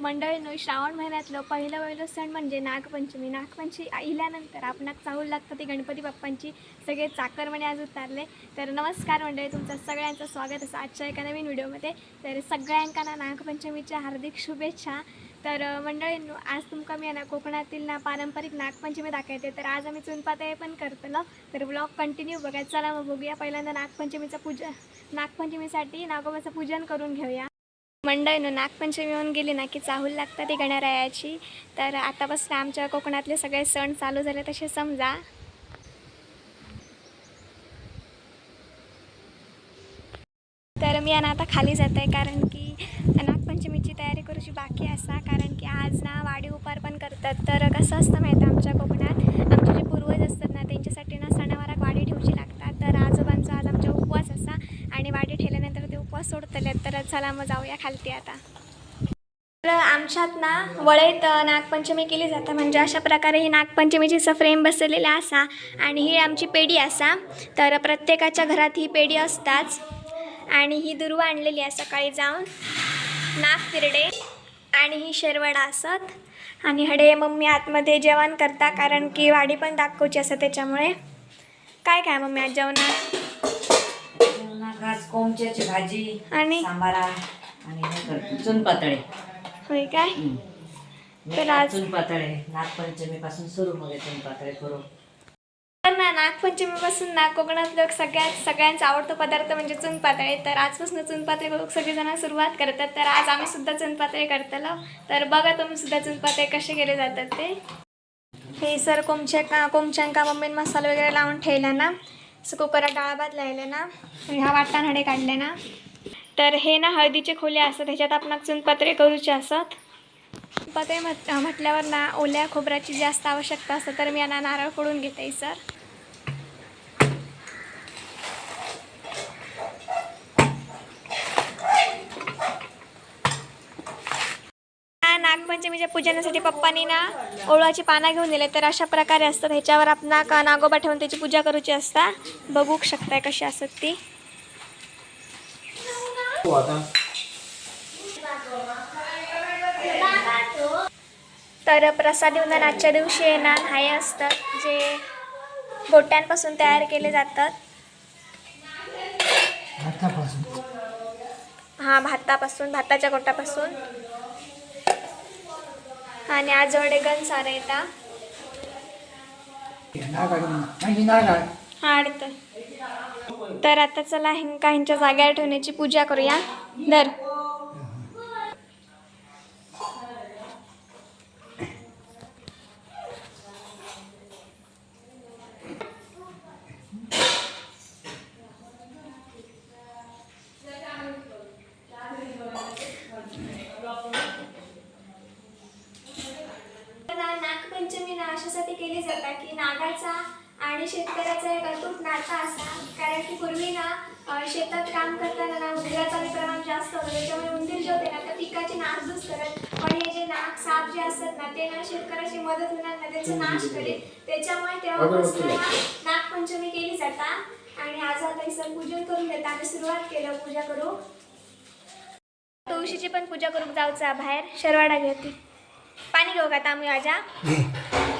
मंडळींनो श्रावण महिन्यातलं पहिलं पहिलं सण म्हणजे नागपंचमी. नागपंचमी आल्यानंतर आपणाक चाहूल लागतं ती गणपती बाप्पांची सगळे चाकरमणे आज उतारले. तर नमस्कार मंडळी तुमचं सगळ्यांचं स्वागत असं आजच्या एका नवीन व्हिडिओमध्ये. तर सगळ्यांका ना नागपंचमीच्या हार्दिक शुभेच्छा. तर मंडळींनो आज तुमका मी आहे ना कोकणातील ना पारंपरिक नागपंचमी दाखवते. तर आज आम्ही चुनपातळे पण करतलो. तर ब्लॉग कंटिन्यू बघा. चला मग बघूया. पहिल्यांदा नागपंचमीचं पूजा नागपंचमीसाठी नागोबाचं पूजन करून घेऊया. मंडळीनं नागपंचमी येऊन गेली ना की चाहूल लागतं ती गणरायाची. तर आतापासून आमच्या कोकणातले सगळे सण चालू झाले तसे समजा. तर मी आहे ना आता खाली जात आहे कारण की नागपंचमीची तयारी करूची बाकी असा कारण की आज ना वाडी उपार पण करतात. तर कसं असतं माहिती आहे आमच्या कोकणात आमचे जे पूर्वज असतात ना त्यांच्यासाठी ना सणावाराक वाडी ठेवची लागतात तर आजोबांचा आज आमचा उपवास असा आणि वाडी ठेवल्यानंतर ते उपवास सोडतले तर चला मग जाऊया खालती आता. तर आमच्यात ना वळेत नागपंचमी केली जाते. म्हणजे अशा प्रकारे ही नागपंचमीची असं फ्रेम बसवलेला असा आणि ही आमची पेढी असा. तर प्रत्येकाच्या घरात ही पेढी असताच आणि ही दुर्वा आणलेली आहे सकाळी जाऊन. नाग तिरडे आणि ही शेरवडा असत. आणि हडे मम्मी आतमध्ये जेवण करता कारण की वाडी पण दाखवची असं त्याच्यामुळे. काय काय मम्मी आज जेवणात घास कोंबच्याची भाजी आणि? सांबारा आणि हे करतो. चुन पातळे. होय काय तर आज- चुन पातळे. नागपंचमी पासून सुरू मग चुन पातळे करू तर ना नागपंचमीपासून ना कोकणात लोक सगळ्यात सगळ्यांचा आवडतो पदार्थ म्हणजे चुनपातळे तर आजपासून चुनपातळे लोक सगळेजण सुरुवात करतात. तर आज आम्ही सुद्धा चुनपातळे करतलो. तर बघा तुम्ही सुद्धा चुनपातळे कसे केले जातात ते. हे सर कोमच्या का कोमच्यांका मम्मीने मसाला वगैरे लावून ठेवला ना. असं कुकरात डाळ भात लायले ना ह्या वाटतान हडे काढले ना. तर हे ना हळदीचे खोले असतात ह्याच्यात आपण चुनपत्रे करूचे असत पत्रे म्हट म्हटल्यावर ना ओल्या खोबऱ्याची जास्त आवश्यकता असतं तर मी यांना नारळ फोडून घेते सर. नागपंचमीच्या पूजनासाठी पप्पांनी ना ओळाची पानं घेऊन दिले. तर अशा प्रकारे असतात. ह्याच्यावर आपण का नागोबा ठेवून त्याची पूजा करूची असता. बघू शकताय कशी असत ती. तर प्रसाद येऊन आजच्या दिवशी येणार. हाय असतात जे गोट्यांपासून तयार केले जातात. हा भातापासून भाताच्या गोटापासून आणि आजवडे गण सारे येतात हा अडतं. तर आता चला हिंका ह्यांच्या जाग्यावर ठेवण्याची पूजा करूया. दर ना- नागपंचमी ना अशासाठी केली जातात. की नागाचा आणि शेतकऱ्याचा एक अतूट नाता असा. कारण की पूर्वी ना शेतात काम करताना ना उंदराचा प्रमाण जास्त होतं. त्याच्यामुळे उंदीर जे होते ना त्या पिकाची नासधूस करत पण हे जे नाग साप जे असतात ना ते ना शेतकऱ्याची मदत होणार ना त्याचा नाश करेल. त्याच्यामुळे तेव्हापासून नागपंचमी केली जातात आणि आज आता सण पूजन करून देतात आम्ही सुरुवात केलं पूजा करू. तुळशीची पण पूजा करून जाऊचा बाहेर. शरवाडा घेते पाणी घेऊ का तांबू आजा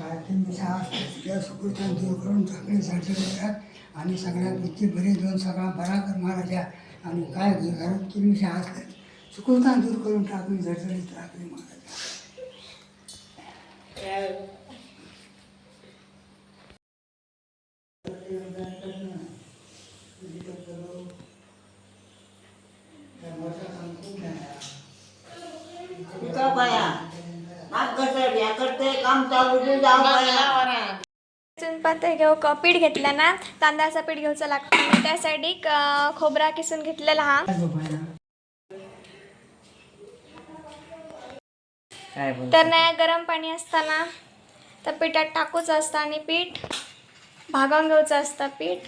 प्राथमिक त्या सुकृत्यान दूर करून सगळे साजरे करतात आणि सगळ्या बुद्धी बरी देऊन सगळा बरा कर महाराजा आणि काय घरात की मी शाळा असतात दूर करून टाकली जडजडीत राखली महाराजा का बाया नाक करते या करते काम चालू दे जाऊ बाया चुनपात घेऊ क- पीठ घेतलं ना तांदळाचं पीठ घ्यायचं लागतं त्यासाठी क- खोबरा किसून घेतलेला हा. तर ना गरम पाणी असताना तर पिठात टाकूचं असतं आणि पीठ भागावून घ्यायचं असतं पीठ.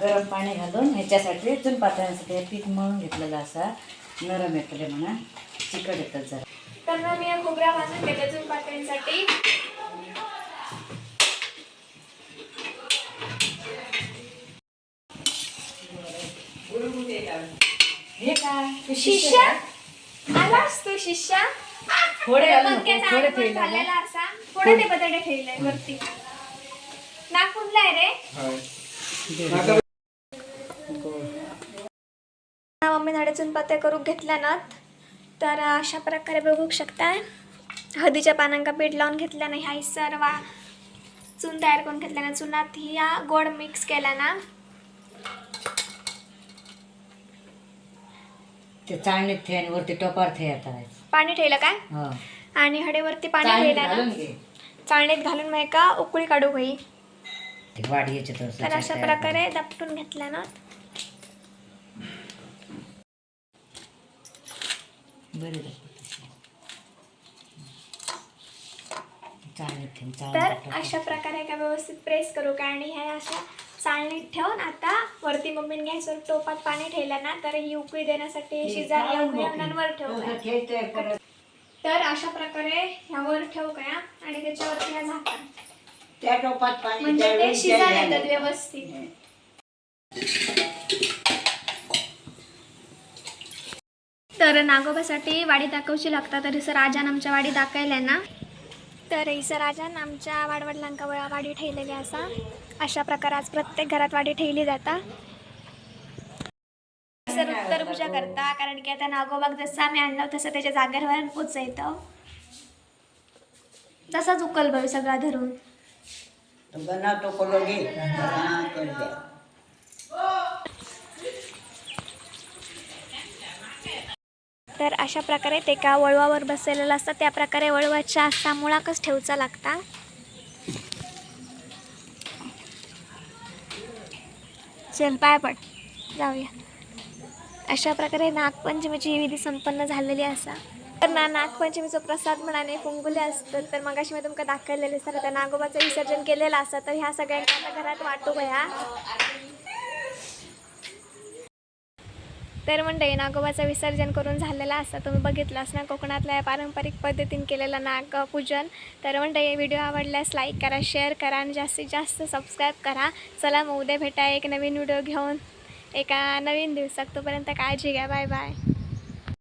गरम पाणी घालून ह्याच्यासाठी चून पातळ्यांसाठी हे पीठ मळून घेतलेलं असा नरम येतले म्हणा. चिकट येतात जरा. तर मग मी या खोबऱ्या भाजून घेते चूल पातळीसाठी हे काय? ते शिष्य? आलास तू शिष्य. थोडे घालू नको, मक्याचा थोडे आडपट ठेवले झालेला असा. थोडे ते बटाटे ठेवले वरती. नाक कुठलाय रे मम्मी झाडाचून पाते करून घेतल्या ना. तर अशा प्रकारे बघू शकताय हळदीच्या पानांका पीठ लावून घेतल्या ना ह्या सर्व चून तयार करून घेतल्या ना चुनात ह्या गोड मिक्स केला ना ते चाळणीत थे आणि वरती टोपार पाणी ठेवलं काय हो. आणि हडेवरती पाणी चाळणीत ठेवलं घालून ना घे. चाळणीत घालून मग का उकळी काढू होई वाढ तर अशा प्रकारे दपटून घेतल्या बरे तर अशा प्रकारे का व्यवस्थित प्रेस करू का? आणि ह्या अशा चाळणीत ठेवून आता वरती मम्मीने गॅसवर टोपात पाणी ठेवलं ना तर ही उकळी देण्यासाठी शिजायला उकळी? ठेवू तर अशा प्रकारे ह्यावर ठेवू काय आणि त्याच्यावरती ह्या झाकण. त्या टोपात पाणी म्हणजे ते शिजायला झालं. येतात व्यवस्थित. तर नागोबासाठी वाडी दाखवची लागतात. तर सर राजान आमच्या वाडी दाखवल्या ना. तर सर राजान आमच्या वाडवडिलांका वाडी ठेवलेली असा. अशा प्रकारे आज प्रत्येक घरात वाडी ठेवली जाता. सर उत्तर पूजा करता कारण की आता नागोबाग जसं आम्ही आणलं तसं त्याच्या जागेवर पोचायचं तसाच उकल भाऊ सगळा धरून. बनावतो कोलो घे हा, कर दे. तर अशा प्रकारे ते का वळवावर बसलेलं असतं त्या प्रकारे वळवाच्या असा मुळाकच ठेवचा लागता. चल पाय पण जाऊया. अशा प्रकारे नागपंचमीची ही विधी संपन्न झालेली असा. तर ना नागपंचमीचा प्रसाद म्हणाने फुंगुले असतात तर मगाशी मी तुमका दाखवलेले सर त्या नागोबाचं विसर्जन केलेलं असतं तर ह्या सगळ्यांना आता घरात वाटू भया तर मंडळी नागोबाचं विसर्जन करून झालेलं असतं तुम्ही बघितलं असणार. कोकणातल्या या पारंपरिक पद्धतीने केलेलं नागपूजन. तर मंडळी व्हिडिओ आवडल्यास लाईक करा शेअर करा आणि जास्तीत जास्त सबस्क्राईब करा. चला मग उद्या भेटा एक नवीन व्हिडिओ घेऊन. एका नवीन दिवसात तोपर्यंत काळजी घ्या. Bye bye